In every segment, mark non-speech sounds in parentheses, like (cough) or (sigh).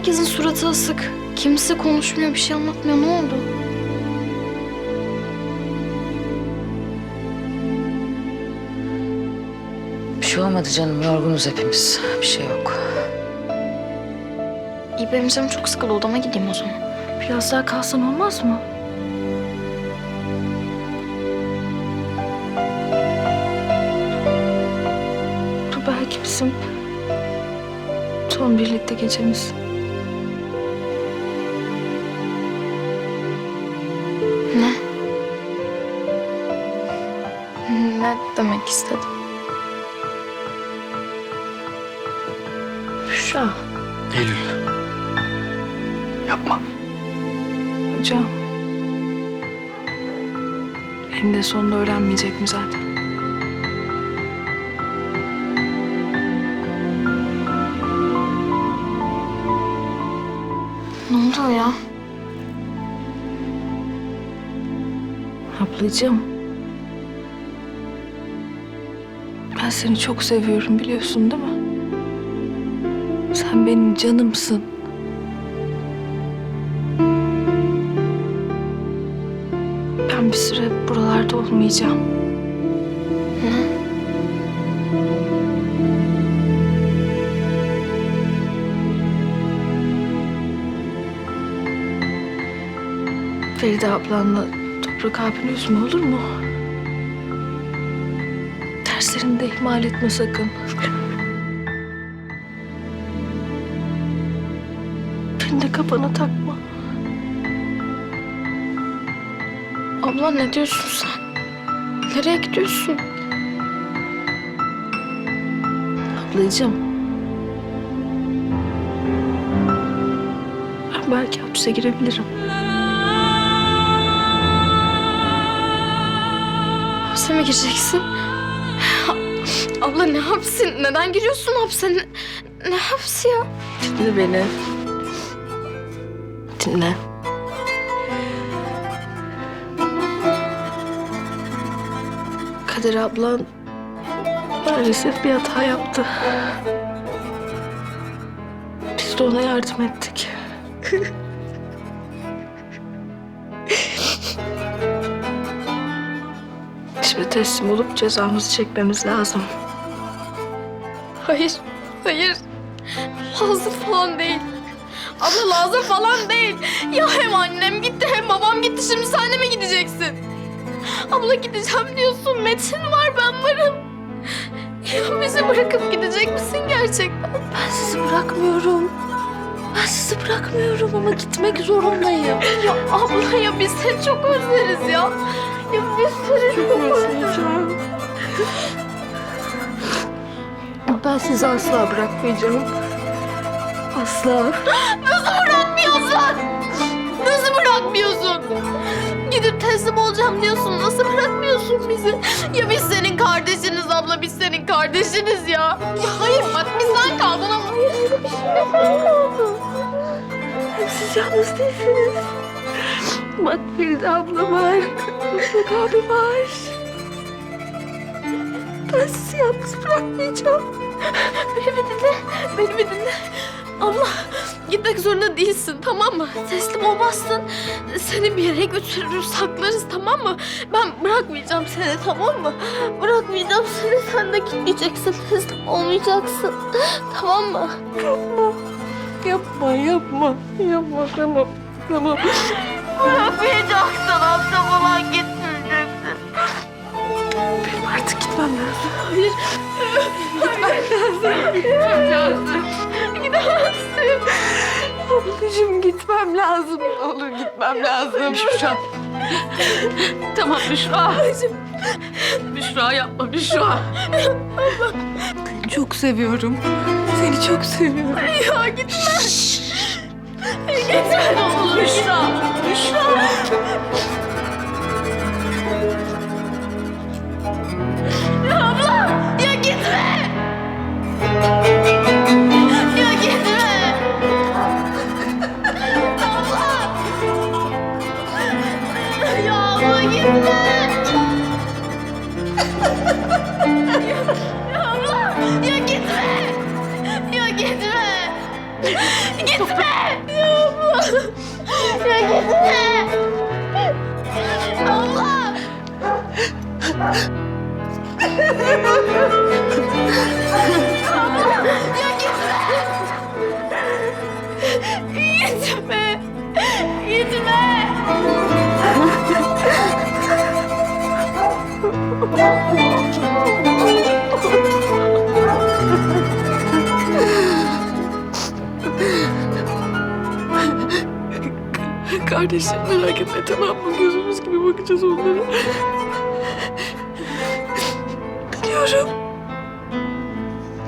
Herkesin suratı asık. Kimse konuşmuyor, bir şey anlatmıyor. Ne oldu? Bir şey olmadı canım. Yorgunuz hepimiz. Bir şey yok. İyi benim canım çok sıkıldı. Odama gideyim o zaman. Biraz daha kalsan olmaz mı? Belki bizim son birlikte gecemiz. Demek istedin? Büşra, Eylül. Yapma. hocam. Eninde sonunda öğrenmeyecek mi zaten? Ne oldu ya? Ablacığım. Seni çok seviyorum biliyorsun değil mi? Sen benim canımsın. Ben bir süre buralarda olmayacağım. Feride ablanla Toprak abini üzme olur mu? Derslerini de ihmal etme sakın. Beni de kafana takma. Abla ne diyorsun sen? Nereye gidiyorsun? Ablacığım. Ben belki hapse girebilirim. Hapse mi gireceksin? Abla ne hapsi? Neden giriyorsun hapse? Ne, ne hapsi ya? Dinle beni. Dinle. Kader ablan maalesef bir hata yaptı. Biz de ona yardım ettik. Şimdi teslim olup cezamızı çekmemiz lazım. Hayır, hayır. Lazım falan değil. Abla lazım falan değil. Ya hem annem gitti hem babam gitti. Şimdi sen de mi gideceksin? Abla gideceğim diyorsun. Metin var ben varım. Ya bizi bırakıp gidecek misin gerçekten? Ben sizi bırakmıyorum. Ben sizi bırakmıyorum ama gitmek zorundayım. Ya abla ya biz seni çok özleriz ya. Ya biz seni çok özleyeceğim. Ben sizi asla bırakmayacağım. Asla. (gasps) Nasıl bırakmıyorsun? Nasıl bırakmıyorsun? Gidip teslim olacağım diyorsun. Nasıl bırakmıyorsun bizi? Ya biz senin kardeşiniz abla. Biz senin kardeşiniz ya. Ya hayır bak bizden kaldın ama. Hayır öyle bir şey yok. Siz yalnız değilsiniz. Bak Feride abla var. Toprak abi var. Ben sizi yalnız bırakmayacağım. Beni bir dinle. Beni bir dinle. Abla gitmek zorunda değilsin tamam mı? Teslim olmazsın. Seni bir yere götürürüz saklarız tamam mı? Ben bırakmayacağım seni tamam mı? Bırakmayacağım seni sen de gitmeyeceksin. Teslim olmayacaksın. Tamam mı? Yapma, yapma. Yapma, tamam. Tamam. Bırakmayacaksın hafta falan gitmeyeceksin. Artık gitmem lazım. Hayır. Gitmem lazım. Gidemezsin. Ablacığım gitmem lazım. Ne olur gitmem lazım. Büşra. tamam Büşra. Büşra yapma Büşra. Seni çok seviyorum. Seni çok seviyorum. Ya gitme. Gitme ne olur. Büşra. Büşra. Gitme. Ya gitme. Gitme! Abla! Gitme! Abla! Abla! Ya gitme! Gitme! Gitme! Kardeşim merak etme tamam mı? Gözümüz gibi bakacağız onlara. Biliyorum.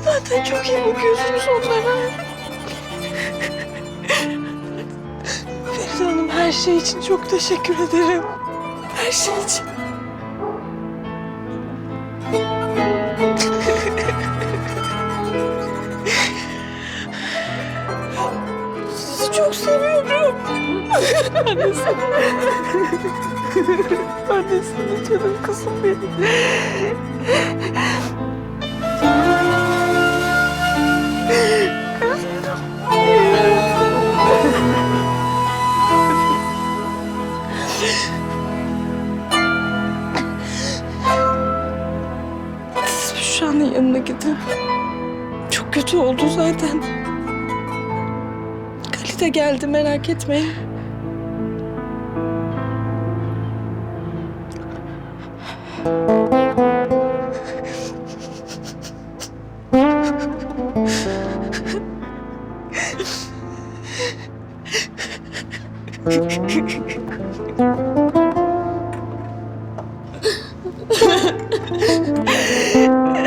Zaten çok iyi bakıyorsunuz onlara. Feride Hanım her şey için çok teşekkür ederim. Her şey için. De seni canım kızım benim. Büşra'nın yanına gidin. Çok kötü oldu zaten. Kalite geldi merak etmeyin. Konuşabildin mi Büşra'yla? Konuştum. Çok üzüldü değil mi? Eylül.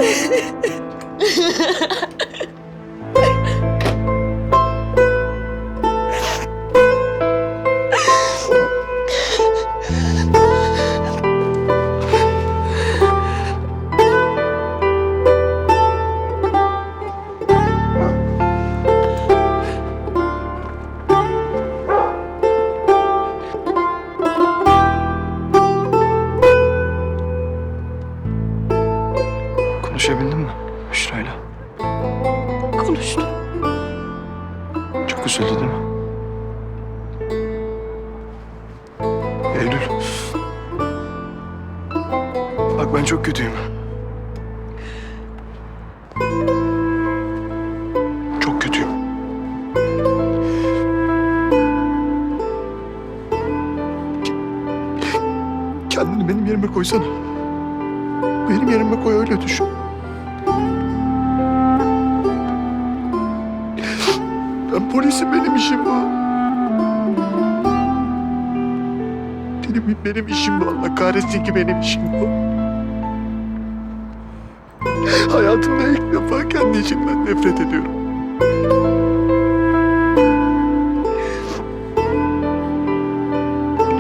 Bak ben çok kötüyüm. Çok kötüyüm. Kendini benim yerime koysana. Benim yerime koy öyle düşün. Ben polisim benim işim bu. Benim, benim işim bu Allah kahretsin ki benim işim bu. Hayatımda ilk defa kendi içimden nefret ediyorum.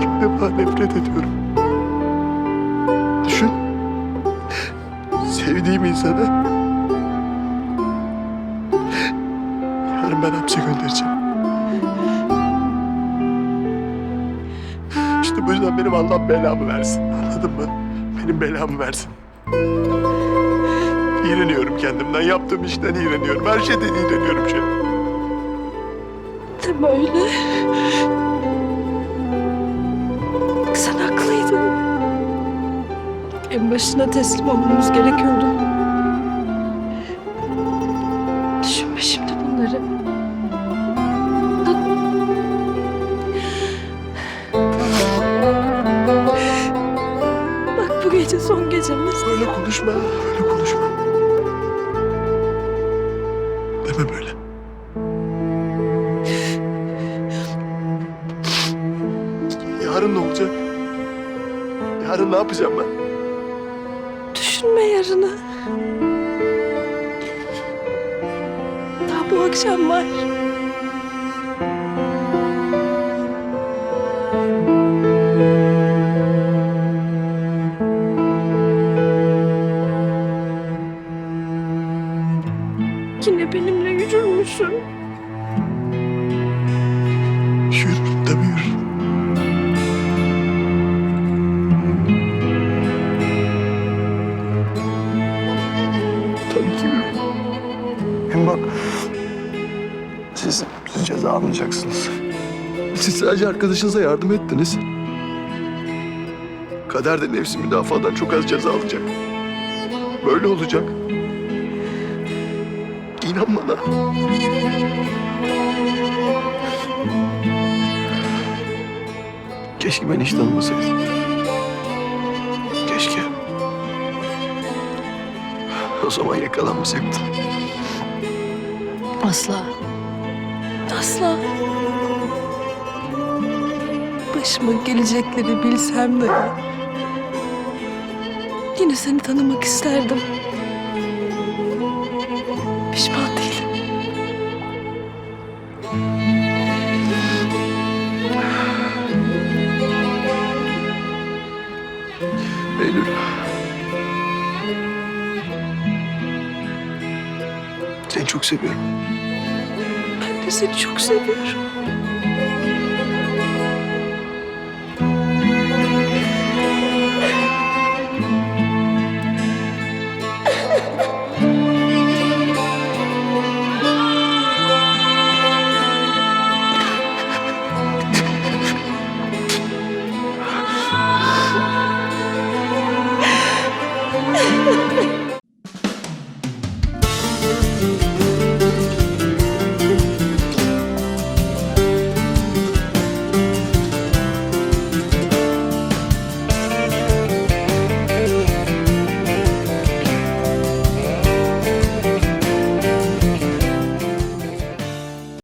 İlk defa nefret ediyorum. Düşün. Sevdiğim insana yarın ben hapse göndereceğim. İşte bu yüzden benim Allah belamı versin. Anladın mı? Benim belamı versin. İğreniyorum kendimden. Yaptığım işten iğreniyorum. Her şeyden iğreniyorum şey. Deme öyle. Sen haklıydın. En başına teslim olmamız gerekiyordu. Düşünme şimdi bunları. Bak bu gece son gecemiz. Böyle konuşma. Böyle konuşma. Deme böyle. Yarın ne olacak? Yarın ne yapacağım ben? Düşünme yarını. Daha bu akşam var. Bak Siz, siz ceza almayacaksınız. Siz sadece arkadaşınıza yardım ettiniz. Kader de nefsi müdafadan çok az ceza alacak. Böyle olacak. İnan bana. Keşke ben hiç tanımasaydım. Keşke. O zaman yakalanmasaktım. Asla. Asla. Başıma gelecekleri bilsem de yine seni tanımak isterdim. Pişman değilim. Eylül. Seni çok seviyorum. Seni çok seviyorum.